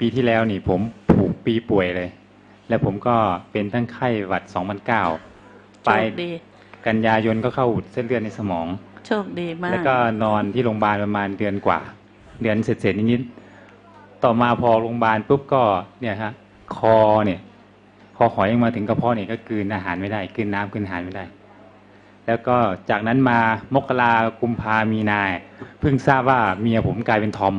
ปีที่แล้วนี่ผมผูกปีป่วยเลย แล้วผมก็เป็นทั้งไข้หวัด 2009โชไปคดี กันยายนก็เข้าเส้นเลือดในสมอง โชคดีมากแล้วก็นอนที่โรงพยาบาลประมาณเดือนกว่า เดือนเสร็จๆนิดๆต่อมาพอโรงพยาบาลปุ๊บก็เนี่ยฮะคอเนี่ย คอหอยยังมาถึงกระเพาะเนี่ยก็กลืนอาหารไม่ได้กลืนน้ำกลืนอาหารไม่ได้ แล้วก็จากนั้นมามกรากุมภามีนาเพิ่งทราบว่าเมียผมกลายเป็นทอม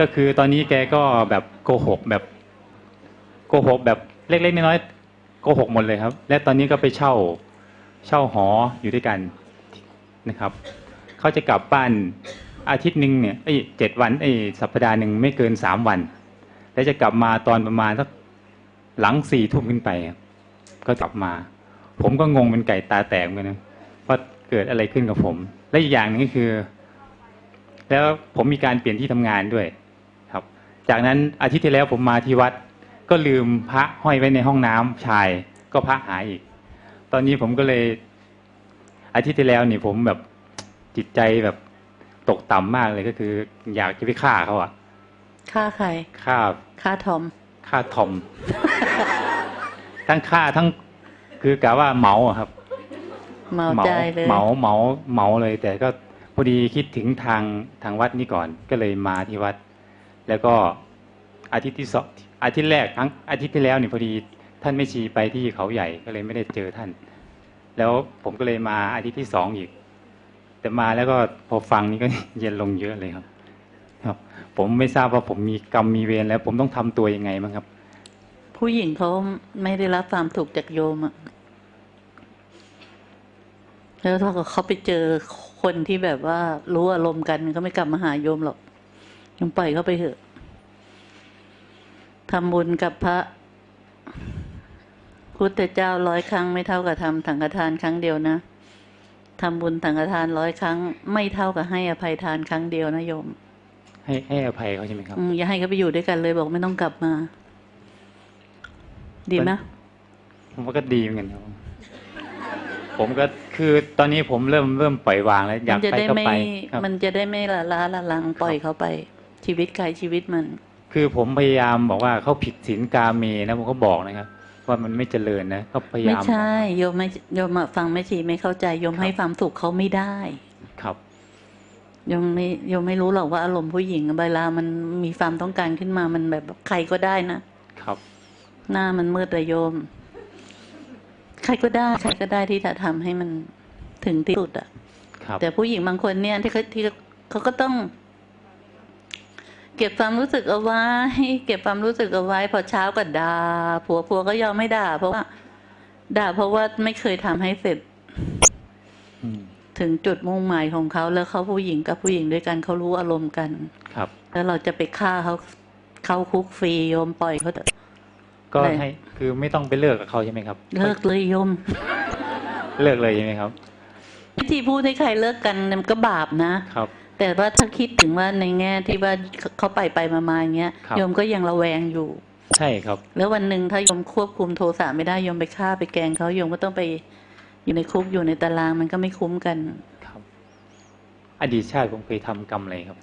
ก็คือตอนนี้แกก็แบบโกหกแบบโกหกแบบเล็กๆน้อยๆโกหกหมดเลยครับ และตอนนี้ก็ไปเช่าเช่าหออยู่ด้วยกันนะครับเขาจะกลับบ้านอาทิตย์หนึ่งเนี่ยไอ้เจ็ดวันไอ้สัปดาห์หนึ่งไม่เกินสามวัน แล้วจะกลับมาตอนประมาณสักหลังสี่ทุ่มขึ้นไป ก็กลับมา ผมก็งงเป็นไก่ตาแตกเหมือนกันนะว่าเกิดอะไรขึ้นกับผม และอีกอย่างหนึงก็คือ แล้วผมมีการเปลี่ยนที่ทำงานด้วย จากนั้นอาทิตย์ที่แล้วผมมาที่วัด ก็ลืมพระห้อยไว้ในห้องน้ำชาย ก็พระหายอีก ตอนนี้ผมก็เลย อาทิตย์ที่แล้วนี่ผมแบบจิตใจแบบตกต่ำมากเลยก็คือ อยากจะไปฆ่าเขาอะฆ่าใครฆ่าฆ่าทอมฆ่าทอม ทั้งฆ่าทั้งคือกะว่าเหมาอะครับ เมาใจเลยเหมาเหมาเหมาเลย แต่ก็พอดีคิดถึงทางทางวัดนี้ก่อน ก็เลยมาที่วัด แล้วก็อาทิตย์ที่สองอาทิตย์แรกครั้งอาทิตย์ที่แล้วนี่พอดีท่านไม่ชีไปที่เขาใหญ่ก็เลยไม่ได้เจอท่าน แล้วผมก็เลยมาอาทิตย์ที่สองอีก แต่มาแล้วก็พอฟังนี่ก็เย็นลงเยอะเลยครับ ครับ ผมไม่ทราบว่าผมมีกรรมมีเวรแล้ว ผมต้องทำตัวยังไงบ้างครับ ผู้หญิงเขาไม่ได้รับความถูกจากโยมอะแล้วถ้าเขาไปเจอคนที่แบบว่ารู้อารมณ์กันเขาไม่กลับมาหาโยมหรอก ยมปล่อยเขาไปเถอะทำบุญกับพระพุทธเจ้าร้อยครั้งไม่เท่ากับทำถังฆทานครั้งเดียวนะทำบุญถังฆทานร้อยครั้ง ไม่เท่ากับให้อภัยทานครั้งเดียวนะโยม ให้ให้อภัยเขาใช่ไหมครับอืมอย่าให้เขาไปอยู่ด้วยกันเลยบอกไม่ต้องกลับมา ดีไหมผมว่าก็ดีเหมือนกันครับผมก็คือตอนนี้ผมเริ่มเริ่มปล่อย วางแล้วอยากจะไปได้ก็ไม่ไปครับมันจะได้ไม่ละล้าละลังปล่อยเขาไป ชีวิตใครชีวิตมัน คือผมพยายามบอกว่าเขาผิดศีลกาเมนะผมก็บอกนะครับ ว่ามันไม่เจริญนะก็พยาไม่ยามใช่โยมไม่โยมอะฟังไม่ชีไม่เข้าใจโยมให้ความสุขเขาไม่ได้ ครับโยมไม่โยมไม่รู้หรอกว่าอารมณ์ผู้หญิงเวลามันมีความต้องการขึ้นมามันแบบใครก็ได้นะครับ หน้ามันมืดเลยโยม ใครก็ได้ ใครก็ได้ที่จะทำให้มันถึงที่สุดอะครับแต่ผู้หญิงบางคนเนี่ยที่เขาที่เขาก็ต้องเก็บความรู้สึกเอาไว้ เก็บความรู้สึกเอาไว้ พอเช้าก็ด่าผัวผัวก็ยอมไม่ด่า เพราะว่า ด่าเพราะว่าไม่เคยทำให้เสร็จอืมถึงจุดมุ่งหมายของเขาแล้วเขาผู้หญิงกับผู้หญิงด้วยกันเขารู้อารมณ์กัน ครับ แล้วเราจะไปฆ่าเขาเข้าคุกฟรีโยมปล่อยเขาเถอะก็เลยให้คือไม่ต้องไปเลิกกับเขาใช่ไหมครับ เลิกเลยโยม เลิกเลยใช่ไหมครับวิธีพูดให้ใครเลิกกันมันก็บาปนะครับ แต่ว่าถ้าคิดถึงว่าในแง่ที่ว่าเขาไปไปมามาอย่างเงี้ยครับโยมก็ยังระแวงอยู่ ใช่ครับ แล้ววันหนึ่งถ้าโยมควบคุมโทสะไม่ได้โยมไปฆ่าไปแกล้งเขาโยมก็ต้องไปอยู่ในคุกอยู่ในตารางมันก็ไม่คุ้มกันครับ อดีตชาติผมเคยทำกรรมอะไรครับ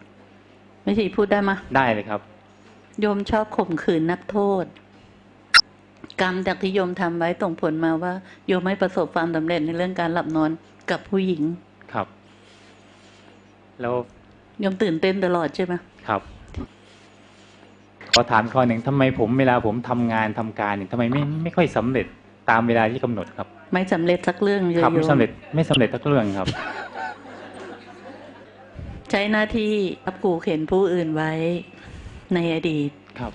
ไม่ใช่พูดได้มะได้เลยครับ โยมชอบข่มขืนนักโทษ กรรมจากที่โยมทำไว้ส่งผลมาว่าโยมไม่ประสบความสำเร็จในเรื่องการหลับนอนกับผู้หญิงครับ แล้วโยมตื่นเต้นตลอดใช่ไหมครับขอถามข้อหนึ่งทำไมผมเวลาผมทำงานทำการเนี่ยทำไมไม่ไม่ค่อยสำเร็จตามเวลาที่กำหนดครับ ไม่สำเร็จสักเรื่องเลยครับโยไม่มสำเร็จไม่สำเร็จทักเรื่องครับ ใช้หน้าที่รับกูเข็นผู้อื่นไว้ในอดีตครับ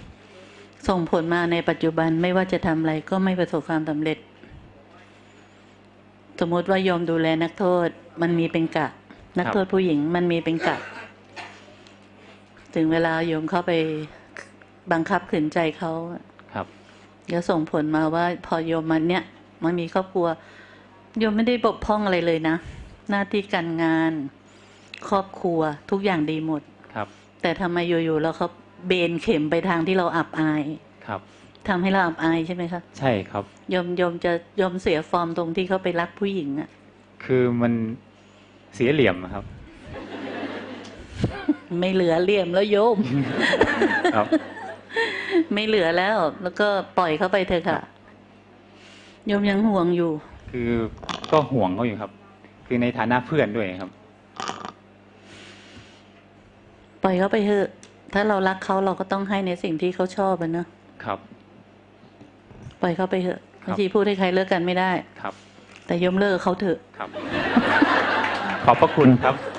ส่งผลมาในปัจจุบันไม่ว่าจะทำอะไรก็ไม่ประสบความสำเร็จ สมมติว่าโยมดูแลนักโทษมันมีเป็นกะ นักโทษผู้หญิงมันมีเป็นกะถึงเวลาโยมเข้าไปบังคับขืนใจเขาครับแล้วส่งผลมาว่า พอโยมมันเนี้ยมันมีครอบครัว โยมไม่ได้บกพร่องอะไรเลยนะ หน้าที่การงาน ครอบครัวทุกอย่างดีหมดครับ แต่ทำไมอยู่ๆแล้วเขาเบนเข็มไปทางที่เราอับอายครับทำให้เราอับอายใช่ไหมคะใช่ครับโยมโยมจะโยมเสียฟอร์มตรงที่เขาไปรักผู้หญิงอะคือมัน เสียเหลี่ยมอะครับ ไม่เหลือเหลี่ยมแล้วโยม ครับ ไม่เหลือแล้ว แล้วก็ปล่อยเขาไปเถอะค่ะ โยมยังห่วงอยู่ คือก็ห่วงเขาอยู่ครับ คือในฐานะเพื่อนด้วยครับ ปล่อยเขาไปเถอะ ถ้าเรารักเขาเราก็ต้องให้ในสิ่งที่เขาชอบอะเนอะครับ ปล่อยเขาไปเถอะครับบางทีพูดให้ใครเลิกกันไม่ได้ ครับ แต่โยมเลิกกับเขาเถอะ ครับ ขอบพระคุณครับ